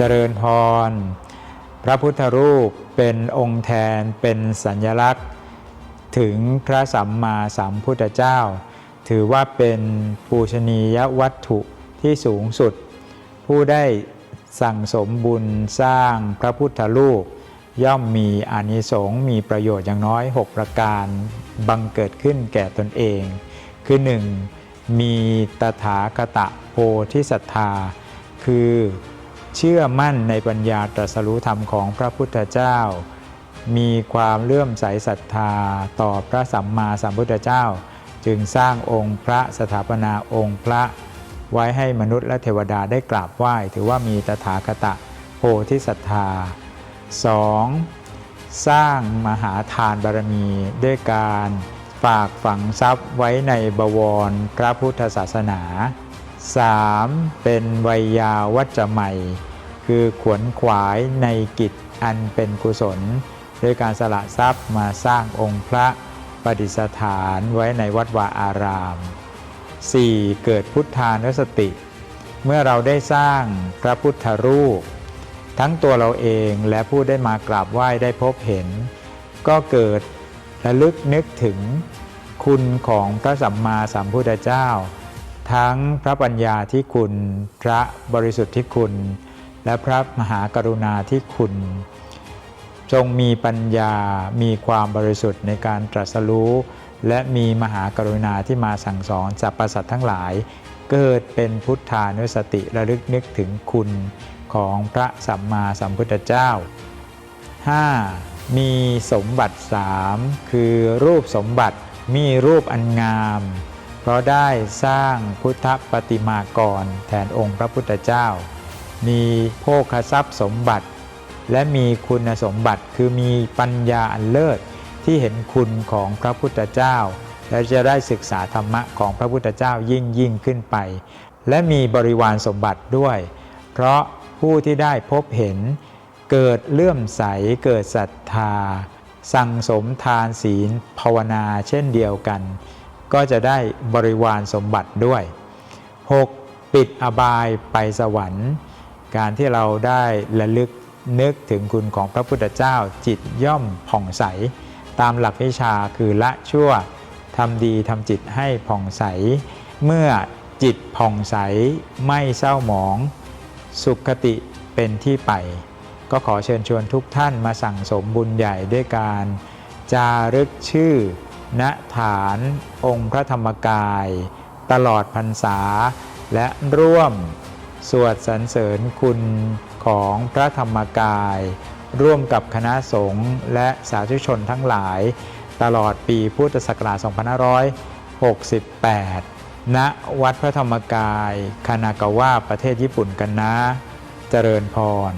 เจริญพร พระพุทธรูปเป็นองค์แทนเป็นสัญลักษณ์ ถึงพระสัมมาสัมพุทธเจ้า ถือว่าเป็นปูชนียวัตถุที่สูงสุด ผู้ได้สั่งสมบุญสร้างพระพุทธรูป ย่อมมีอานิสงส์มีประโยชน์อย่างน้อย 6 ประการบังเกิดขึ้นแก่ตนเอง คือ 1. มีตถาคตโพธิศรัทธา คือ เชื่อมั่นในปัญญาตรัสรู้ธรรมของพระพุทธเจ้า มีความเลื่อมใสศรัทธาต่อพระสัมมาสัมพุทธเจ้า จึงสร้างองค์พระสถาปนาองค์พระไว้ให้มนุษย์และเทวดาได้กราบไหว้ ถือว่ามีตถาคตโพธิศรัทธา 2. สร้างมหาทานบารมีด้วยการฝากฝังทรัพย์ไว้ในบวรพระพุทธศาสนา 3. เป็นวัยาวัจจะใหม่ คือขวนขวายในกิจอันเป็นกุศล ด้วยการสละทรัพย์มาสร้างองค์พระประดิษฐานไว้ในวัดวาอาราม 4. เกิดพุทธานุสติ เมื่อเราได้สร้างพระพุทธรูป ทั้งตัวเราเองและผู้ได้มากราบไหว้ได้พบเห็น ก็เกิดระลึกนึกถึงคุณของพระสัมมาสัมพุทธเจ้า ทั้งพระปัญญาที่คุณ พระบริสุทธิ์ที่คุณ และพระมหากรุณาที่คุณ จงมีปัญญามีความบริสุทธิ์ในการตรัสรู้และมีมหากรุณาที่มาสั่งสอนสรรพสัตทั้งหลาย เกิดเป็นพุทธานุสติระลึกนึกถึงคุณของพระสัมมาสัมพุทธเจ้า 5. มีสมบัติ 3 คือรูปสมบัติมีรูปอันงาม ราะได้สร้างพุทธปฏิมากรแทนองค์พระพุทธเจ้า มีโภคทรัพย์สมบัติ และมีคุณสมบัติคือมีปัญญาอันเลิศที่เห็นคุณของพระพุทธเจ้า และจะได้ศึกษาธรรมะของพระพุทธเจ้ายิ่งยิ่งขึ้นไป และมีบริวารสมบัติด้วย เพราะผู้ที่ได้พบเห็น เกิดเลื่อมใสเกิดศรัทธา สั่งสมทานศีลภาวนาเช่นเดียวกัน ก็จะได้บริวารสมบัติด้วย 6. ปิดอบายไปสวรรค์ การที่เราได้ระลึกนึกถึงคุณของพระพุทธเจ้าจิตย่อมผ่องใส ตามหลักวิชาคือละชั่วทำดีทำจิตให้ผ่องใส เมื่อจิตผ่องใสไม่เศร้าหมอง สุขติเป็นที่ไป ก็ขอเชิญชวนทุกท่านมาสั่งสมบุญใหญ่ด้วยการจารึกชื่อ ณฐานองค์พระธรรมกาย ตลอดพรรษา และร่วม สวดสรรเสริญคุณของพระธรรมกาย ร่วมกับคณะสงฆ์และสาธุชนทั้งหลาย ตลอดปีพุทธศักราช2568 ณ วัดพระธรรมกาย คานากาวะประเทศญี่ปุ่นกันนะ เจริญพร